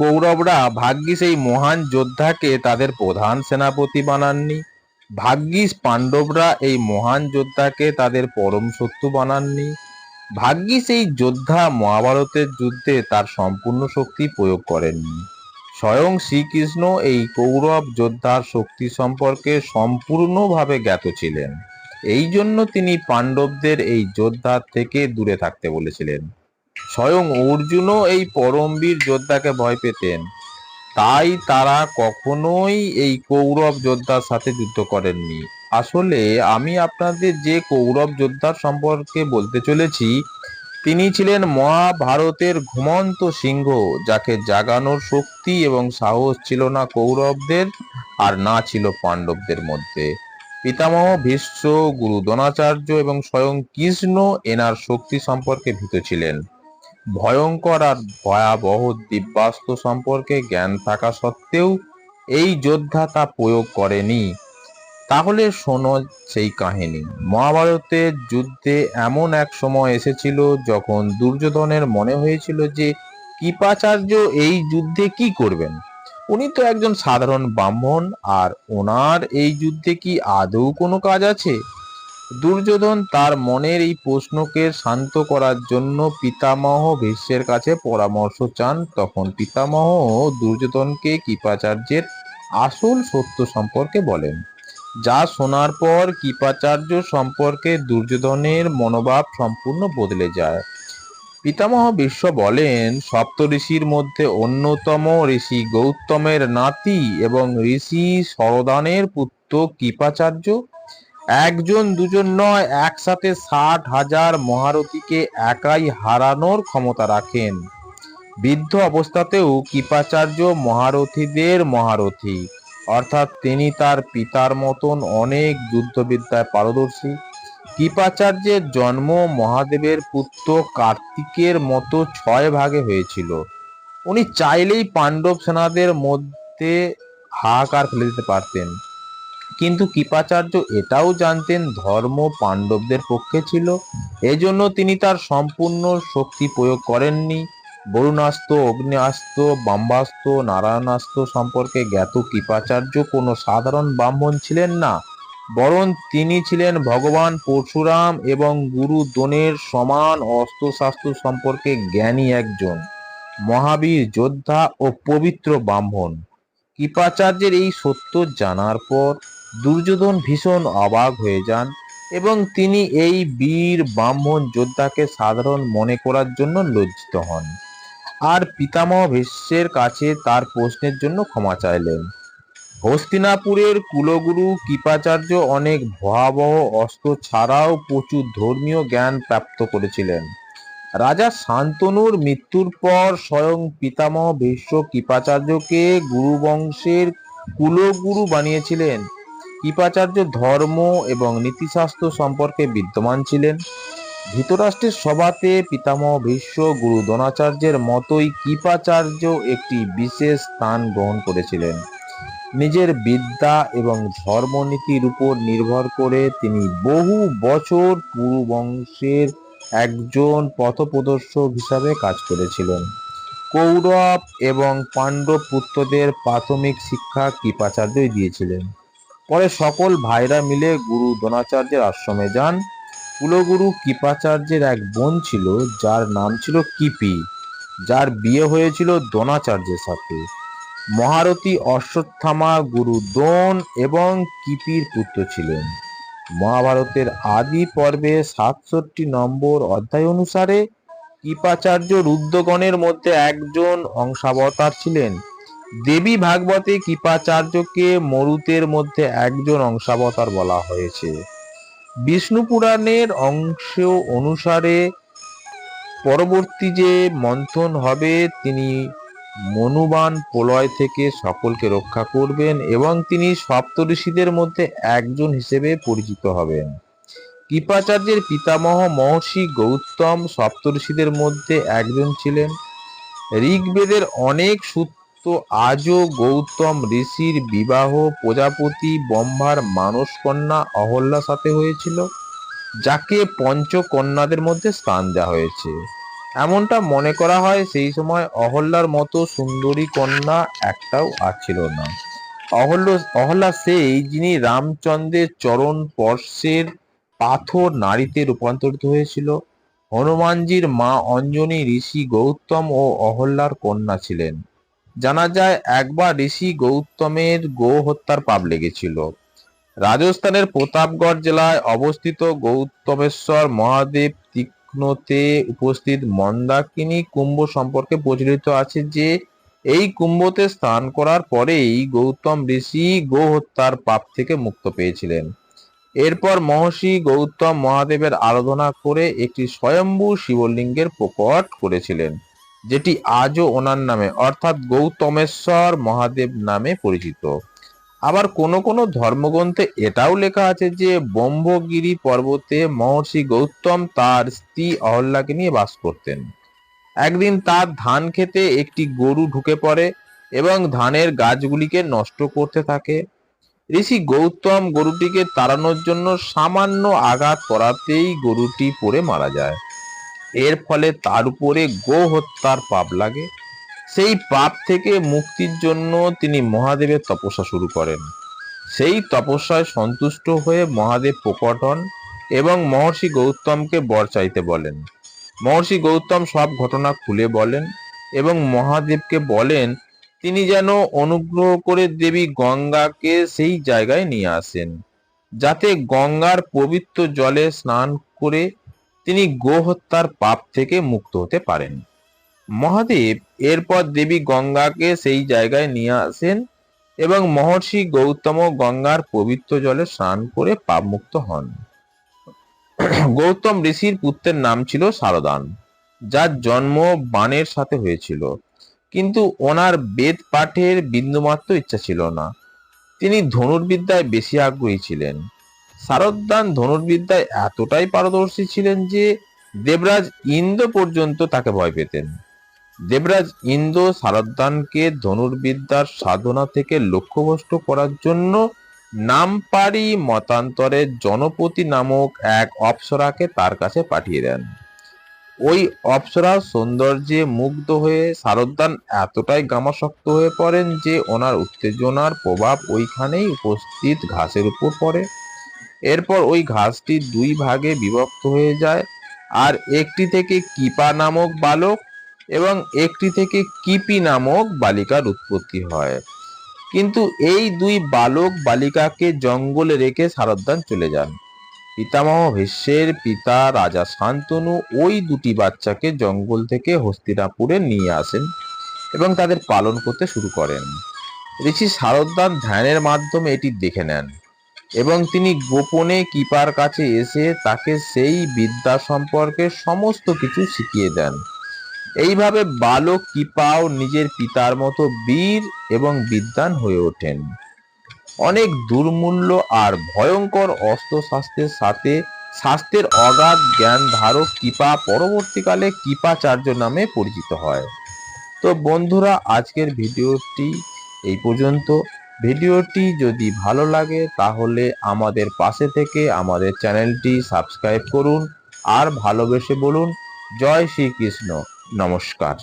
কৌরবরা ভাগ্যিস এই মহান যোদ্ধাকে তাদের প্রধান সেনাপতি বানাননি। ভাগ্যিস পাণ্ডবরা এই মহান যোদ্ধাকে তাদের পরম শত্রু বানাননি। ভাগ্যিস এই যোদ্ধা মহাভারতের যুদ্ধে তার সম্পূর্ণ শক্তি প্রয়োগ করেননি। স্বয়ং শ্রীকৃষ্ণ এই কৌরব যোদ্ধার শক্তি সম্পর্কে সম্পূর্ণভাবে জ্ঞাত ছিলেন। এই জন্য তিনি পাণ্ডবদের এই যোদ্ধার থেকে দূরে থাকতে বলেছিলেন। স্বয়ং অর্জুনও এই পরমবীর যোদ্ধাকে ভয় পেতেন। তাই তারা কখনোই এই কৌরব যোদ্ধার সাথে যুদ্ধ করেননি। আসলে আমি আপনাদের যে কৌরব যোদ্ধার সম্পর্কে বলতে চলেছি, তিনি ছিলেন মহাভারতের ঘুমন্ত সিংহ, যাকে জাগানোর শক্তি এবং সাহস ছিল না কৌরবদের আর না ছিল পাণ্ডবদের মধ্যে। পিতামহ ভীষ্ম গুরু দ্রোণাচার্য এবং স্বয়ং কৃষ্ণ এনার শক্তি সম্পর্কে ভীত ছিলেন। ভয়ঙ্কর আর ভয়াবহ দিব্যাস্ত্র সম্পর্কে জ্ঞান থাকা সত্ত্বেও এই যোদ্ধা তা প্রয়োগ করেনি। তাহলে শোনো সেই কাহিনী। মহাভারতের যুদ্ধে এমন এক সময় এসেছিল যখন দুর্যোধনের মনে হয়েছিল যে কৃপাচার্য এই যুদ্ধে কি করবেন? উনি তো একজন সাধারণ ব্রাহ্মণ, আর ওনার এই যুদ্ধে কি আদৌ কোনো কাজ আছে? দুর্যোধন তার মনের এই প্রশ্নকে শান্ত করার জন্য পিতামহ ভীষ্মের কাছে পরামর্শ চান। তখন পিতামহ দুর্যোধনকে কৃপাচার্যের আসল সত্য সম্পর্কে বলেন। যা শোনার পর কৃপাচার্য সম্পর্কে দুর্যোধনের মনোভাব সম্পূর্ণ বদলে যায়। পিতামহ বিশ্ব বলেন সপ্ত ঋষির মধ্যে অন্যতম ঋষি গৌতমের নাতি এবং ঋষি সরদানের পুত্র কৃপাচার্য একজন, দুজন নয়, একসাথে ষাট হাজার মহারথীকে একাই হারানোর ক্ষমতা রাখেন। বৃদ্ধ অবস্থাতেও কৃপাচার্য মহারথীদের মহারথী। অর্থাৎ তিনি তার পিতার মতন অনেক যুদ্ধবিদ্যায় পারদর্শী। কৃপাচার্যের জন্ম মহাদেবের পুত্র কার্তিকের মতো ছয় ভাগে হয়েছিল। উনি চাইলেই পাণ্ডব সেনাদের মধ্যে হাহাকার ফেলে দিতে পারতেন। কিন্তু কৃপাচার্য এটাও জানতেন ধর্ম পাণ্ডবদের পক্ষে ছিল। এজন্য তিনি তার সম্পূর্ণ শক্তি প্রয়োগ করেননি। বরুণাস্ত্র অগ্নিয়াস্ত্র ব্রহ্মাস্ত্র নারায়ণাস্ত্র সম্পর্কে জ্ঞাত কৃপাচার্য কোনো সাধারণ ব্রাহ্মণ ছিলেন না। বরং তিনি ছিলেন ভগবান পরশুরাম এবং গুরু দ্রোণের সমান অস্ত্রশাস্ত্র সম্পর্কে জ্ঞানী একজন। মহাবীর, যোদ্ধা ও পবিত্র ব্রাহ্মণ। কৃপাচার্যের এই সত্য জানার পর দুর্যোধন ভীষণ অবাক হয়ে যান এবং তিনি এই বীর ব্রাহ্মণ যোদ্ধাকে সাধারণ মনে করার জন্য লজ্জিত হন। আর পিতামহ ভীষ্মের কাছে তার প্রশ্নের জন্য ক্ষমা চাইলেন। হস্তিনাপুরের কুলগুরু কৃপাচার্য অনেক ভয়াবহ অস্ত্র ছাড়াও প্রচুর ধর্মীয় জ্ঞান প্রাপ্ত করেছিলেন। রাজা শান্তনুর মৃত্যুর পর স্বয়ং পিতামহ ভীষ্ম কৃপাচার্যকে গুরু বংশের কুলগুরু বানিয়েছিলেন। কৃপাচার্য ধর্ম এবং নীতিশাস্ত্র সম্পর্কে বিদ্যমান ছিলেন। ধৃতরাষ্ট্রের সভাতে পিতামহ ভীষ্ম গুরু দ্রোণাচার্যের মতোই কৃপাচার্য একটি বিশেষ স্থান গ্রহণ করেছিলেন। নিজের বিদ্যা এবং ধর্মনীতির উপর নির্ভর করে তিনি বহু বছর পুরু বংশের একজন পথপ্রদর্শক হিসাবে কাজ করেছিলেন। কৌরব এবং পাণ্ডব পুত্রদের প্রাথমিক শিক্ষা কৃপাচার্যই দিয়েছিলেন। পরে সকল ভাইরা মিলে গুরু দ্রোণাচার্যের আশ্রমে যান। কুলগুরু কৃপাচার্যের এক বোন ছিল, যার নাম ছিল কিপি, যার বিয়ে হয়েছিল দ্রোণাচার্যের সাথে। মহারথী অশ্বত্থামা গুরু দ্রোণ এবং কিপির পুত্র ছিলেন। মহাভারতের আদি পর্বে সাতষট্টি নম্বর অধ্যায় অনুসারে কৃপাচার্য রুদ্রগণের মধ্যে একজন অংশাবতার ছিলেন। দেবী ভাগবতে কৃপাচার্যকে মরুতের মধ্যে একজন অংশাবতার বলা হয়েছে। বিষ্ণু পুরাণের অংশ অনুসারে পরবর্তী যে মন্থন হবে, তিনি মনুবান প্রলয় থেকে সকলকে রক্ষা করবেন এবং তিনি সপ্তঋষিদের মধ্যে একজন হিসেবে পরিচিত হবেন। কৃপাচার্যের পিতামহ মহর্ষি গৌতম সপ্তঋষিদের মধ্যে একজন ছিলেন। ঋগ্বেদের অনেক সূত্র আজও গৌতম ঋষির বিবাহ প্রজাপতি ব্রহ্মার মানস কন্যা অহল্যার সাথে হয়েছিল, যাকে পঞ্চকন্যাদের মধ্যে স্থান দেওয়া হয়েছে। এমনটা মনে করা হয় সেই সময় অহল্যার মতো সুন্দরী কন্যা একটাও আর ছিল না। অহল্য, অহল্যা সেই যিনি রামচন্দ্রের চরণ স্পর্শের পাথর নারীতে রূপান্তরিত হয়েছিল। হনুমানজির মা অঞ্জনী ঋষি গৌতম ও অহল্যার কন্যা ছিলেন। জানা যায় একবার ঋষি গৌতমের গো হত্যার পাপ লেগেছিল। রাজস্থানের প্রতাপগড় জেলায় অবস্থিত গৌতমেশ্বর মহাদেব তীক্ষ্ণতে উপস্থিত মন্দাকিনী কুম্ভ সম্পর্কে প্রচলিত আছে যে, এই কুম্ভতে স্নান করার পরেই গৌতম ঋষি গো হত্যার পাপ থেকে মুক্ত পেয়েছিলেন। এরপর মহর্ষি গৌতম মহাদেবের আরাধনা করে একটি স্বয়ম্ভু শিবলিঙ্গের প্রকট করেছিলেন। যেটি আজও ওনার নামে, অর্থাৎ গৌতমেশ্বর মহাদেব নামে পরিচিত। আবার কোন কোন ধর্মগ্রন্থে এটাও লেখা আছে যে, ব্রহ্মগিরি পর্বতে মহর্ষি গৌতম তার স্ত্রী অহল্যাকে নিয়ে বাস করতেন। একদিন তার ধান খেতে একটি গরু ঢুকে পড়ে এবং ধানের গাছগুলিকে নষ্ট করতে থাকে। ঋষি গৌতম গরুটিকে তাড়ানোর জন্য সামান্য আঘাত করাতেই গরুটি পড়ে মারা যায়। এর ফলে তার উপরে গো হত্যার পাপ লাগে। সেই পাপ থেকে মুক্তির জন্য তিনি মহাদেবের তপস্যা শুরু করেন। সেই তপস্যায় সন্তুষ্ট হয়ে মহাদেব প্রকট হন এবং মহর্ষি গৌতমকে বর চাইতে বলেন। মহর্ষি গৌতম সব ঘটনা খুলে বলেন এবং মহাদেবকে বলেন, তিনি যেন অনুগ্রহ করে দেবী গঙ্গাকে সেই জায়গায় নিয়ে আসেন। যাতে গঙ্গার পবিত্র জলে স্নান করে তিনি গোহত্যার পাপ থেকে মুক্ত হতে পারেন। মহাদেব এরপর দেবী গঙ্গাকে সেই জায়গায় নিয়ে আসেন এবং মহর্ষি গৌতম গঙ্গার পবিত্র জলে স্নান করে পাপ মুক্ত হন। গৌতম ঋষির পুত্রের নাম ছিল সারদান যার জন্ম বানের সাথে হয়েছিল। কিন্তু ওনার বেদ পাঠের বিন্দুমাত্র ইচ্ছা ছিল না। তিনি ধনুর্বিদ্যায় বেশি আগ্রহী ছিলেন। শারদান ধনুর্বিদ্যায় এতটাই পারদর্শী ছিলেন যে দেবরাজ ইন্দ্র পর্যন্ত তাকে ভয় পেতেন। দেবরাজ ইন্দ্র শারদানকে ধনুর্বিদ্যার সাধনা থেকে লক্ষ্যভ্রষ্ট করার জন্য নামপারি মতান্তরে জনপতি নামক এক অপ্সরাকে তার কাছে পাঠিয়ে দেন। ওই অপ্সরা সৌন্দর্যে মুগ্ধ হয়ে শারদান এতটাই গামাসক্ত হয়ে পড়েন যে ওনার উত্তেজনার প্রভাব ওইখানেই উপস্থিত ঘাসের উপর পড়ে। এরপর ওই ঘাসটি দুই ভাগে বিভক্ত হয়ে যায়। আর একটি থেকে কিপা নামক বালক এবং একটি থেকে কিপি নামক বালিকার উৎপত্তি হয়। কিন্তু এই দুই বালক বালিকাকে জঙ্গলে রেখে শারদান চলে যান। পিতামহ ভীষ্মের পিতা রাজা শান্তনু ওই দুটি বাচ্চাকে জঙ্গল থেকে হস্তিনাপুরে নিয়ে আসেন এবং তাদের পালন করতে শুরু করেন। ঋষি শারদান ধ্যানের মাধ্যমে এটি দেখে নেন। এবং তিনি গোপনে কিপার কাছে এসে তাকে সেই বিদ্যা সম্পর্কে সমস্ত কিছু শিখিয়ে দেন। এইভাবে বালক কিপাও নিজের পিতার মতো বীর এবং বিদ্বান হয়ে ওঠেন। অনেক দুর্মূল্য আর ভয়ঙ্কর অস্ত্র শাস্ত্রের সাথে শাস্ত্রের অগাধ জ্ঞান ধারক কৃপা পরবর্তীকালে কৃপাচার্য নামে পরিচিত হয়। তো বন্ধুরা, আজকের ভিডিওটি এই পর্যন্ত। ভিডিওটি যদি ভালো লাগে, তাহলে আমাদের পাশে থেকে আমাদের চ্যানেলটি সাবস্ক্রাইব করুন আর ভালোবেসে বলুন, জয় শ্রীকৃষ্ণ। নমস্কার।